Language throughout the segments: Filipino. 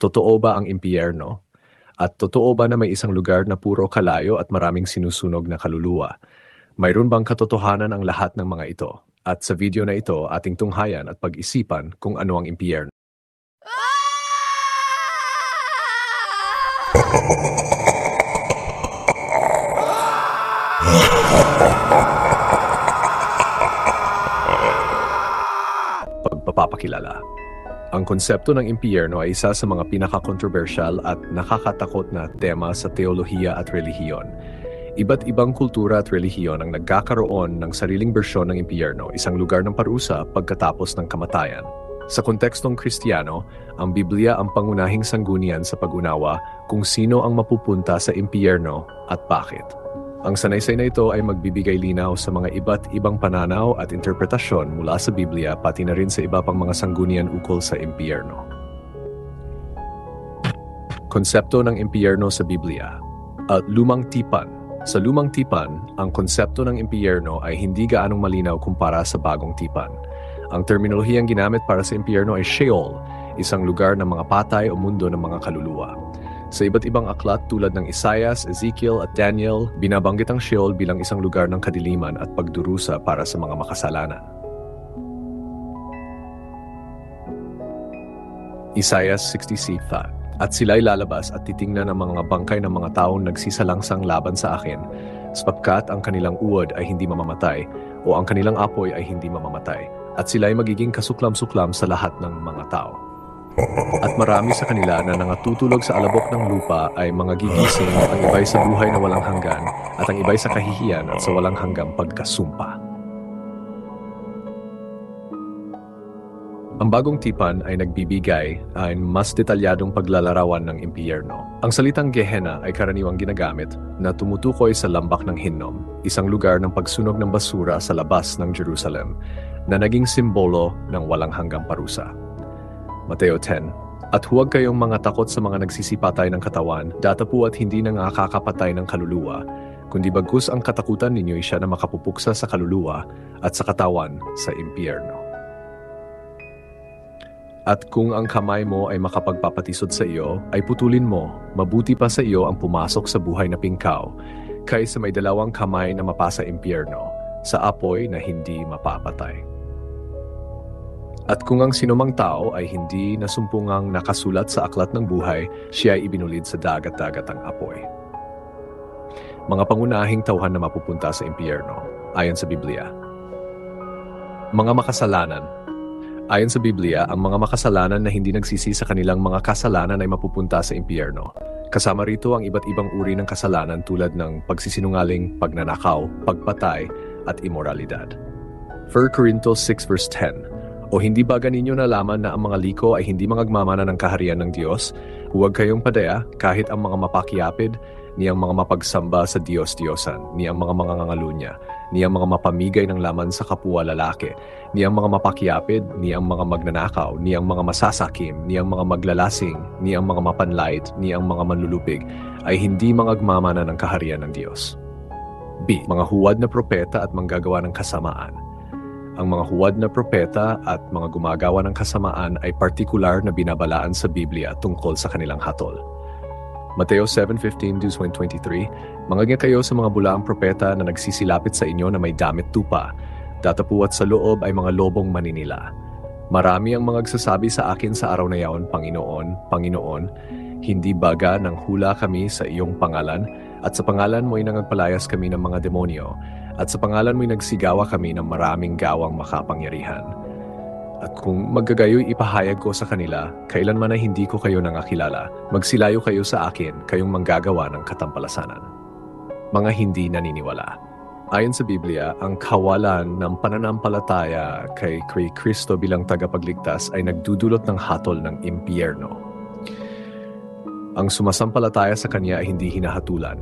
Totoo ba ang impyerno? At totoo ba na may isang lugar na puro kalayo at maraming sinusunog na kaluluwa? Mayroon bang katotohanan ang lahat ng mga ito? At sa video na ito, ating tunghayan at pag-isipan kung ano ang impyerno. Pagpapakilala. Ang konsepto ng impyerno ay isa sa mga pinaka-controversial at nakakatakot na tema sa teolohiya at relihiyon. Iba't ibang kultura at relihiyon ang nagkakaroon ng sariling bersyon ng impyerno, isang lugar ng parusa pagkatapos ng kamatayan. Sa kontekstong Kristiyano, ang Biblia ang pangunahing sanggunian sa pag-unawa kung sino ang mapupunta sa impyerno at bakit. Ang sanaysay na ito ay magbibigay linaw sa mga iba't ibang pananaw at interpretasyon mula sa Biblia pati na rin sa iba pang mga sanggunian ukol sa impyerno. Konsepto ng impyerno sa Biblia at lumang tipan. Sa lumang tipan, ang konsepto ng impyerno ay hindi gaanong malinaw kumpara sa bagong tipan. Ang terminolohiyang ginamit para sa impyerno ay Sheol, isang lugar ng mga patay o mundo ng mga kaluluwa. Sa iba't ibang aklat tulad ng Isaias, Ezekiel at Daniel, binabanggit ang Sheol bilang isang lugar ng kadiliman at pagdurusa para sa mga makasalanan. Isaiah 60 At sila'y lalabas at titingnan ng mga bangkay ng mga taong nagsisalangsang laban sa akin, sapagkat ang kanilang uod ay hindi mamamatay, o ang kanilang apoy ay hindi mamamatay, at sila'y magiging kasuklam-suklam sa lahat ng mga tao. At marami sa kanila na nangatutulog sa alabok ng lupa ay mga gigising, ang iba'y sa buhay na walang hanggan, at ang iba'y sa kahihiyan at sa walang hanggang pagkasumpa. Ang bagong tipan ay nagbibigay ay mas detalyadong paglalarawan ng impyerno. Ang salitang Gehenna ay karaniwang ginagamit na tumutukoy sa lambak ng Hinnom, isang lugar ng pagsunog ng basura sa labas ng Jerusalem na naging simbolo ng walang hanggang parusa. Mateo 10 At huwag kayong mga takot sa mga nagsisipatay ng katawan, datapu at hindi na nakakapatay ng kaluluwa, kundi bagkus ang katakutan ninyo ay siya na makapupuksa sa kaluluwa at sa katawan sa impyerno. At kung ang kamay mo ay makapagpapatisod sa iyo, ay putulin mo, mabuti pa sa iyo ang pumasok sa buhay na pingkaw, kaysa may dalawang kamay na mapasa impyerno, sa apoy na hindi mapapatay. At kung ang sinumang tao ay hindi nasumpungang nakasulat sa aklat ng buhay, siya ay ibinulid sa dagat-dagat ang apoy. Mga pangunahing tauhan na mapupunta sa impyerno, ayon sa Biblia. Mga makasalanan, Ayon sa Biblia, ang mga makasalanan na hindi nagsisi sa kanilang mga kasalanan ay mapupunta sa impyerno. Kasama rito ang iba't ibang uri ng kasalanan tulad ng pagsisinungaling, pagnanakaw, pagpatay, at immoralidad. 1 Corinthians 6 verse 10 O hindi ba ganinyo nalaman na ang mga liko ay hindi mangagmamana ng kaharian ng Diyos? Huwag kayong padaya kahit ang mga mapakyapid, ni ang mga mapagsamba sa Diyos-Diyosan, ni ang mga mangangalunya, ni ang mga mapamigay ng laman sa kapwa lalaki, ni ang mga mapakyapid, ni ang mga magnanakaw, ni ang mga masasakim, ni ang mga maglalasing, ni ang mga mapanlait, ni ang mga manlulupig, ay hindi mangagmamana ng kaharian ng Diyos. B. Mga huwad na propeta at manggagawa ng kasamaan. Ang mga huwad na propeta at mga gumagawa ng kasamaan ay partikular na binabalaan sa Biblia tungkol sa kanilang hatol. Mateo 7:15-23 Mangagya kayo sa mga bulaang propeta na nagsisilapit sa inyo na may damit tupa, datapuat sa loob ay mga lobong maninila. Marami ang mga agsasabi sa akin sa araw na yaon, Panginoon, Panginoon, hindi baga ng hula kami sa iyong pangalan, at sa pangalan mo ay nangagpalayas kami ng mga demonyo, at sa pangalan mo ay nagsigawa kami ng maraming gawang makapangyarihan. At kung maggagayoy ipahayag ko sa kanila, kailanman ay hindi ko kayo nangakilala, magsilayo kayo sa akin, kayong manggagawa ng katampalasanan. Mga hindi naniniwala. Ayon sa Biblia, ang kawalan ng pananampalataya kay kay Kristo bilang tagapagligtas ay nagdudulot ng hatol ng impyerno. Ang sumasampalataya sa Kanya ay hindi hinahatulan.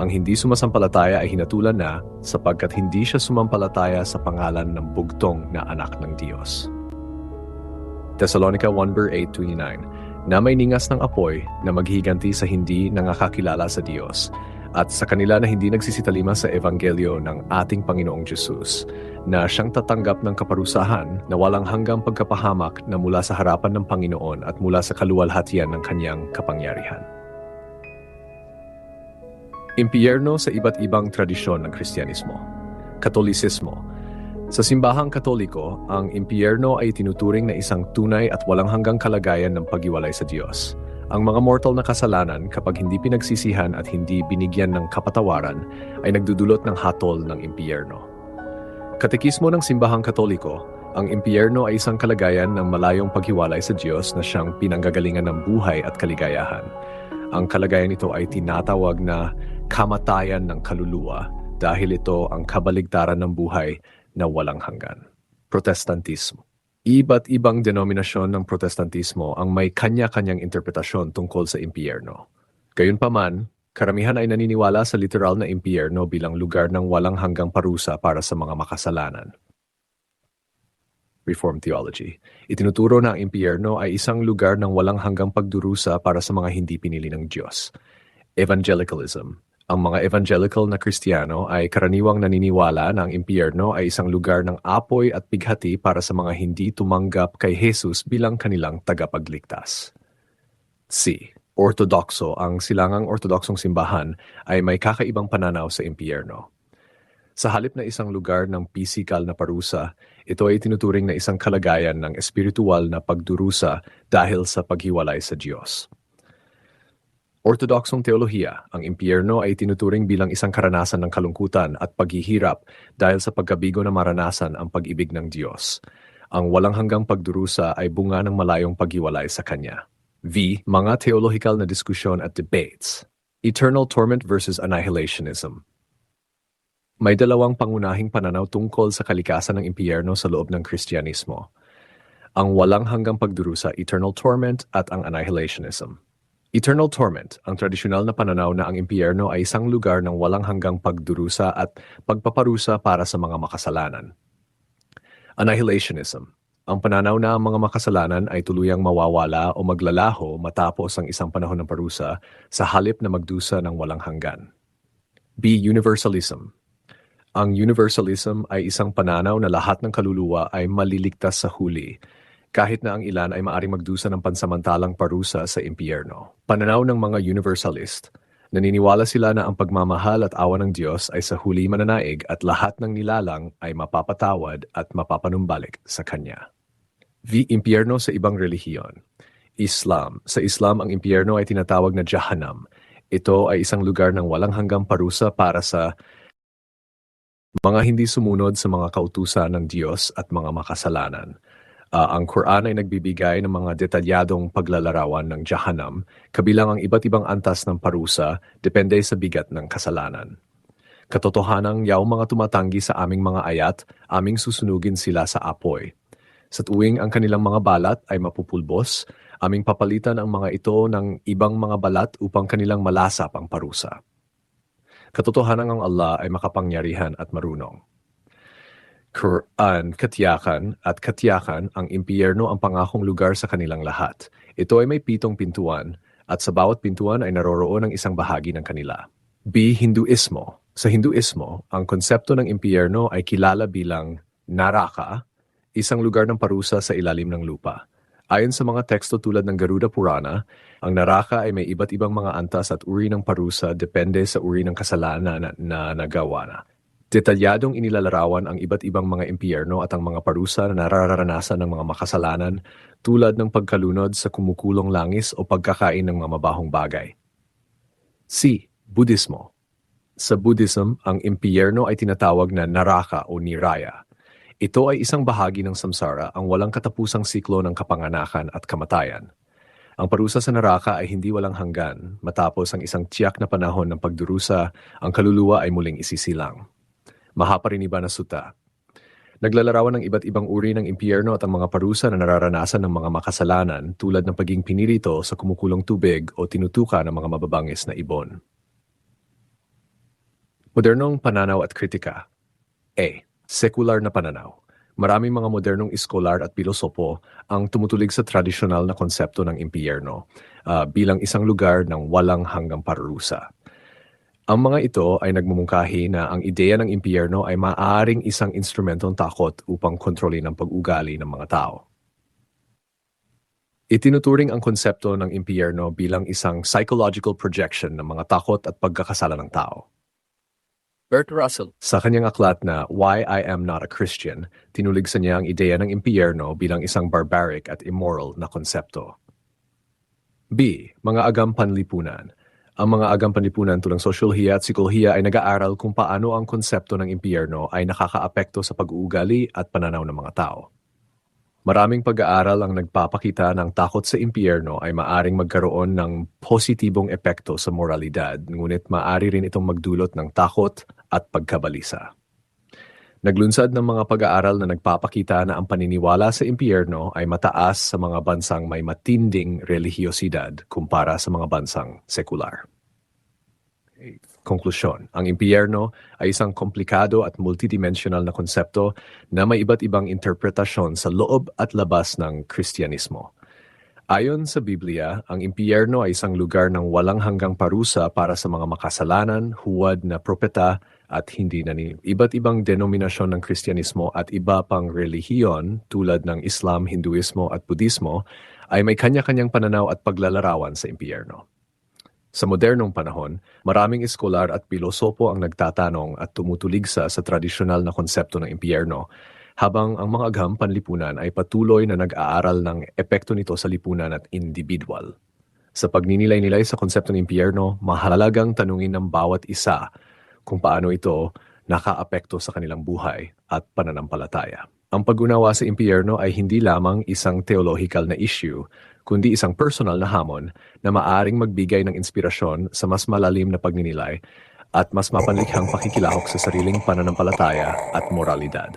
Ang hindi sumasampalataya ay hinatulan na sapagkat hindi siya sumampalataya sa pangalan ng bugtong na anak ng Diyos. Thessalonica 1 verse 8-29, na may ningas ng apoy na maghiganti sa hindi nangakakilala sa Diyos, at sa kanila na hindi nagsisitalima sa Ebanghelyo ng ating Panginoong Jesus na siyang tatanggap ng kaparusahan na walang hanggang pagkapahamak na mula sa harapan ng Panginoon at mula sa kaluwalhatian ng kanyang kapangyarihan. Impiyerno sa iba't ibang tradisyon ng Kristyanismo Katolisismo Sa simbahang katoliko, ang impiyerno ay tinuturing na isang tunay at walang hanggang kalagayan ng paghiwalay sa Diyos. Ang mga mortal na kasalanan kapag hindi pinagsisihan at hindi binigyan ng kapatawaran ay nagdudulot ng hatol ng impiyerno. Katekismo ng Simbahang Katoliko, ang impiyerno ay isang kalagayan ng malayong paghiwalay sa Diyos na siyang pinanggagalingan ng buhay at kaligayahan. Ang kalagayan ito ay tinatawag na kamatayan ng kaluluwa dahil ito ang kabaligtaran ng buhay na walang hanggan. Protestantismo Iba't ibang denominasyon ng protestantismo ang may kanya-kanyang interpretasyon tungkol sa impyerno. Gayunpaman, karamihan ay naniniwala sa literal na impyerno bilang lugar ng walang hanggang parusa para sa mga makasalanan. Reformed Theology. Itinuturo na ang impyerno ay isang lugar ng walang hanggang pagdurusa para sa mga hindi pinili ng Diyos. Evangelicalism ang mga evangelical na Kristiyano ay karaniwang naniniwala na ang impyerno ay isang lugar ng apoy at bighati para sa mga hindi tumanggap kay Jesus bilang kanilang tagapagligtas. C. Ortodokso ang silangang ortodoksong simbahan ay may kakaibang pananaw sa impyerno. Sa halip na isang lugar ng pisikal na parusa, ito ay tinuturing na isang kalagayan ng espiritual na pagdurusa dahil sa paghiwalay sa Diyos. Ortodoksong teolohiya, ang impyerno ay tinuturing bilang isang karanasan ng kalungkutan at paghihirap dahil sa pagkabigo na maranasan ang pag-ibig ng Diyos. Ang walang hanggang pagdurusa ay bunga ng malayong paghiwalay sa Kanya. V. Mga theological na diskusyon at debates. Eternal torment versus annihilationism. May dalawang pangunahing pananaw tungkol sa kalikasan ng impyerno sa loob ng Kristyanismo. Ang walang hanggang pagdurusa, eternal torment, at ang annihilationism. Eternal torment, ang tradisyonal na pananaw na ang impyerno ay isang lugar ng walang hanggang pagdurusa at pagpaparusa para sa mga makasalanan. Annihilationism, ang pananaw na ang mga makasalanan ay tuluyang mawawala o maglalaho matapos ang isang panahon ng parusa sa halip na magdusa ng walang hanggan. B. Universalism, ang universalism ay isang pananaw na lahat ng kaluluwa ay maliligtas sa huli kahit na ang ilan ay maaring magdusa ng pansamantalang parusa sa impyerno. Pananaw ng mga universalist, naniniwala sila na ang pagmamahal at awa ng Diyos ay sa huli mananaig at lahat ng nilalang ay mapapatawad at mapapanumbalik sa Kanya. V. Impyerno sa ibang relihiyon. Islam. Sa Islam, ang impyerno ay tinatawag na Jahannam. Ito ay isang lugar ng walang hanggang parusa para sa mga hindi sumunod sa mga kautusan ng Diyos at mga makasalanan. Uh, ang Quran ay nagbibigay ng mga detalyadong paglalarawan ng Jahannam, kabilang ang iba't ibang antas ng parusa, depende sa bigat ng kasalanan. Katotohanang yaw mga tumatanggi sa aming mga ayat, aming susunugin sila sa apoy. Sa tuwing ang kanilang mga balat ay mapupulbos, aming papalitan ang mga ito ng ibang mga balat upang kanilang malasap ang parusa. Katotohanan ang Allah ay makapangyarihan at marunong. Quran, katiyakan at katiyakan ang impyerno ang pangakong lugar sa kanilang lahat. Ito ay may pitong pintuan at sa bawat pintuan ay naroroon ang isang bahagi ng kanila. B. Hinduismo. Sa Hinduismo, ang konsepto ng impyerno ay kilala bilang Naraka, isang lugar ng parusa sa ilalim ng lupa. Ayon sa mga teksto tulad ng Garuda Purana, ang Naraka ay may iba't ibang mga antas at uri ng parusa depende sa uri ng kasalanan na, na nagawa na. Detalyadong inilalarawan ang iba't ibang mga impyerno at ang mga parusa na nararanasan ng mga makasalanan tulad ng pagkalunod sa kumukulong langis o pagkakain ng mga mabahong bagay. C. Budismo Sa Buddhism, ang impyerno ay tinatawag na naraka o niraya. Ito ay isang bahagi ng samsara, ang walang katapusang siklo ng kapanganakan at kamatayan. Ang parusa sa naraka ay hindi walang hanggan, matapos ang isang tiyak na panahon ng pagdurusa, ang kaluluwa ay muling isisilang. Mahapariniba na Sutta. Naglalarawan ng iba't ibang uri ng impyerno at ang mga parusa na nararanasan ng mga makasalanan tulad ng paging pinirito sa kumukulong tubig o tinutuka ng mga mababangis na ibon. Modernong pananaw at kritika A. Secular na pananaw. Maraming mga modernong iskolar at pilosopo ang tumutulig sa tradisyonal na konsepto ng impyerno uh, bilang isang lugar ng walang hanggang parusa. Ang mga ito ay nagmumungkahi na ang ideya ng impyerno ay maaaring isang instrumentong takot upang kontrolin ang pag-ugali ng mga tao. Itinuturing ang konsepto ng impyerno bilang isang psychological projection ng mga takot at pagkakasala ng tao. Bert Russell. Sa kanyang aklat na Why I Am Not a Christian, tinuligsa niya ang ideya ng impyerno bilang isang barbaric at immoral na konsepto. B. Mga agam panlipunan. Ang mga agam panlipunan tulang sosyolohiya at psikolohiya ay nag-aaral kung paano ang konsepto ng impyerno ay nakakaapekto sa pag-uugali at pananaw ng mga tao. Maraming pag-aaral ang nagpapakita ng takot sa impyerno ay maaring magkaroon ng positibong epekto sa moralidad, ngunit maaari rin itong magdulot ng takot at pagkabalisa. Naglunsad ng mga pag-aaral na nagpapakita na ang paniniwala sa impyerno ay mataas sa mga bansang may matinding relihiyosidad kumpara sa mga bansang sekular. Konklusyon, ang impyerno ay isang komplikado at multidimensional na konsepto na may iba't ibang interpretasyon sa loob at labas ng Kristyanismo. Ayon sa Biblia, ang impyerno ay isang lugar ng walang hanggang parusa para sa mga makasalanan, huwad na propeta at hindi nani. Iba't ibang denominasyon ng Kristyanismo at iba pang relihiyon tulad ng Islam, Hinduismo at Budismo ay may kanya-kanyang pananaw at paglalarawan sa impyerno. Sa modernong panahon, maraming eskolar at pilosopo ang nagtatanong at tumutuligsa sa tradisyonal na konsepto ng impyerno, habang ang mga agham panlipunan ay patuloy na nag-aaral ng epekto nito sa lipunan at individual. Sa pagninilay-nilay sa konsepto ng impyerno, mahalagang tanungin ng bawat isa kung paano ito nakaapekto sa kanilang buhay at pananampalataya. Ang pag-unawa sa impyerno ay hindi lamang isang theological na issue, kundi isang personal na hamon na maaring magbigay ng inspirasyon sa mas malalim na pagninilay at mas mapanlikhang pakikilahok sa sariling pananampalataya at moralidad.